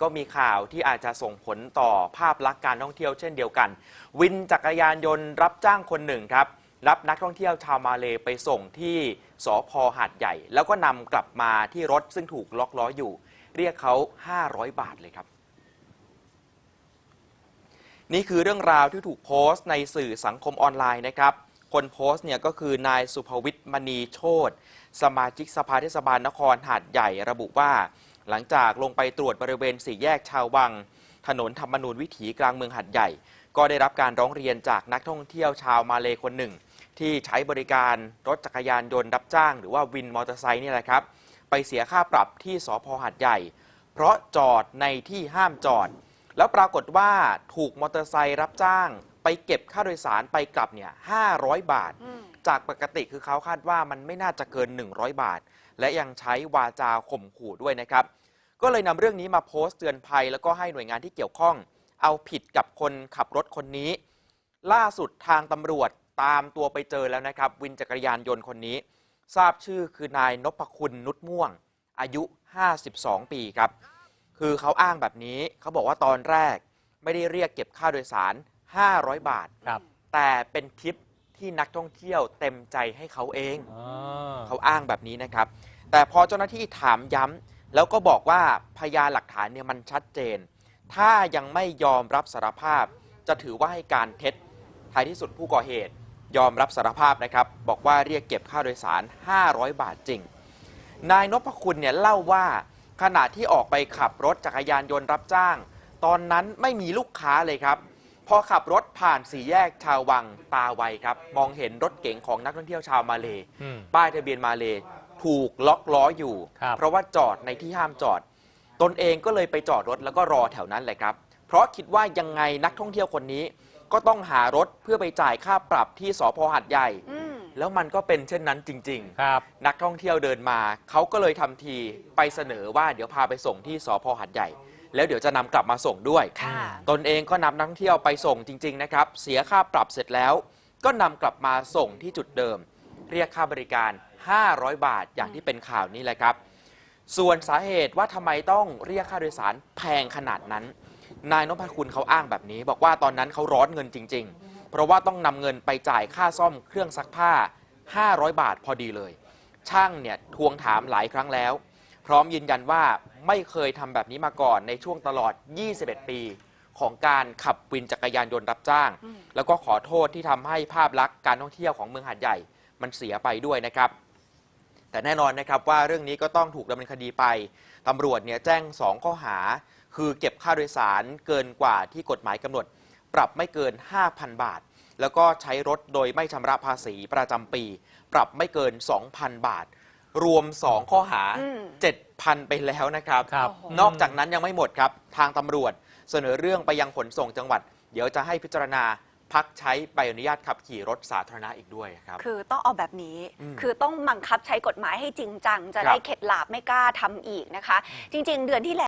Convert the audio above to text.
ก็มีข่าวที่อาจจะส่งผลต่อภาพลักษณ์การท่องเที่ยวเช่นเดียวกัน วินจักรยานยนต์รับจ้างคนหนึ่งครับ รับนักท่องเที่ยวชาวมาเลไปส่งที่สอพหาดใหญ่ แล้วก็นำกลับมาที่รถซึ่งถูกล็อกล้ออยู่ เรียกเขา 500 บาทเลยครับ นี่คือเรื่องราวที่ถูกโพสต์ในสื่อสังคมออนไลน์นะครับคนโพสต์เนี่ยก็คือนายสุภวิทย์มณีโชตสมาชิกสภาเทศบาลนครหาดใหญ่ระบุว่า หลังจากลงไปตรวจบริเวณสี่แยกชาววัง ถนนธรรมนูญวิถีกลางเมืองหาดใหญ่ ก็ได้รับการร้องเรียนจากนักท่องเที่ยวชาวมาเลคนหนึ่ง ที่ใช้บริการรถจักรยานยนต์รับจ้าง หรือว่าวินมอเตอร์ไซค์นี่แหละครับไปเสียค่าปรับที่สพหาดใหญ่ เพราะจอดในที่ห้ามจอด แล้วปรากฏว่าถูกมอเตอร์ไซค์รับจ้าง ไปเก็บค่าโดยสารไปกลับเนี่ย500 บาทอืมจากปกติคือเขาคาดว่ามันไม่น่าจะเกิน 100 บาท และยังใช้วาจาข่มขู่ด้วยนะครับ ก็เลยนำเรื่องนี้มาโพสต์เตือนภัย แล้วก็ให้หน่วยงานที่เกี่ยวข้อง เอาผิดกับคนขับรถคนนี้ ล่าสุดทางตำรวจตามตัวไปเจอแล้วนะครับ วินจักรยานยนต์คนนี้ ทราบชื่อคือนายนพคุณนุชม่วง อายุ 52 ปีครับ คือเขาอ้างแบบนี้เขาบอกว่าตอนแรกไม่ได้เรียกเก็บค่าโดยสาร 500 บาทครับแต่เป็นทิปที่นักท่องเที่ยวเต็มใจให้เขาเองอ๋อเขาอ้างแบบนี้นะครับ แต่พอเจ้าหน้าที่ถามย้ำ แล้วก็บอกว่าพยานหลักฐานเนี่ยมันชัดเจน ถ้ายังไม่ยอมรับสารภาพ จะถือว่าให้การเท็จท้ายที่สุดผู้ก่อเหตุ ยอมรับสารภาพนะครับ บอกว่าเรียกเก็บค่าโดยสาร 500 บาทจริง นายนพคุณเนี่ยเล่าว่าขณะที่ออกไปขับรถจักรยานยนต์รับจ้าง ตอนนั้นไม่มีลูกค้าเลยครับ พอขับรถผ่านสี่แยกชาววังตาไวครับ มองเห็นรถเก๋งของนักท่องเที่ยวชาวมาเลอืมป้ายทะเบียนมาเล ถูกล็อกล้ออยู่ ครับเพราะว่าจอดในที่ห้ามจอด ตนเองก็เลยไปจอดรถแล้วก็รอแถวนั้นเลยครับ เพราะคิดว่ายังไงนักท่องเที่ยวคนนี้ ก็ต้องหารถเพื่อไปจ่ายค่าปรับที่สพหัดใหญ่ อืม แล้วมันก็เป็นเช่นนั้นจริง ๆ ครับ นักท่องเที่ยวเดินมา เขาก็เลยทำทีไปเสนอว่าเดี๋ยวพาไปส่งที่สพหัดใหญ่ แล้วเดี๋ยวจะนำกลับมาส่งด้วย ค่ะ ตนเองก็นำนักท่องเที่ยวไปส่งจริง ๆ นะครับ เสียค่าปรับเสร็จแล้ว ก็นำกลับมาส่งที่จุดเดิม เรียกค่าบริการ 500 บาทอย่างที่เป็นข่าวนี้แหละครับ ส่วนสาเหตุว่าทำไมต้องเรียกค่าโดยสารแพงขนาดนั้น นายนพคุณเขาอ้างแบบนี้ บอกว่าตอนนั้นเขาร้อนเงินจริง ๆ เพราะว่าต้องนำเงินไปจ่ายค่าซ่อมเครื่องซักผ้า 500 บาทพอดีเลย ช่างเนี่ยทวงถามหลายครั้งแล้ว พร้อมยืนยันว่าไม่เคยทำแบบนี้มาก่อนในช่วงตลอด 21 ปีของการขับวินจักรยานยนต์รับจ้าง แล้วก็ขอโทษที่ทำให้ภาพลักษณ์การท่องเที่ยวของเมืองหาดใหญ่ มันเสียไปด้วยนะครับ แต่แน่นอนนะครับว่าเรื่องนี้ก็ต้องถูกดำเนินคดีไปตำรวจเนี่ยแจ้ง 2 ข้อหา คือเก็บค่าโดยสารเกินกว่าที่กฎหมายกำหนด ปรับไม่เกิน 5,000 บาท แล้วก็ใช้รถโดยไม่ชำระภาษีประจำปี ปรับไม่เกิน 2,000 บาท รวม 2 ข้อหา อืม 7,000 ไปแล้วนะครับ ครับโอ้โหนอกจากนั้นยังไม่หมดครับ ทางตำรวจเสนอเรื่องไปยังขนส่งจังหวัด เดี๋ยวจะให้พิจารณา พักใช้ใบอนุญาตขับขี่รถสาธารณะอีกด้วยครับ คือต้องเอาแบบนี้ อืมคือต้องบังคับใช้กฎหมายให้จริงจัง จะครับได้เข็ดหลาบไม่กล้าทำอีกนะคะ จริง ๆ เดือนที่แล้ว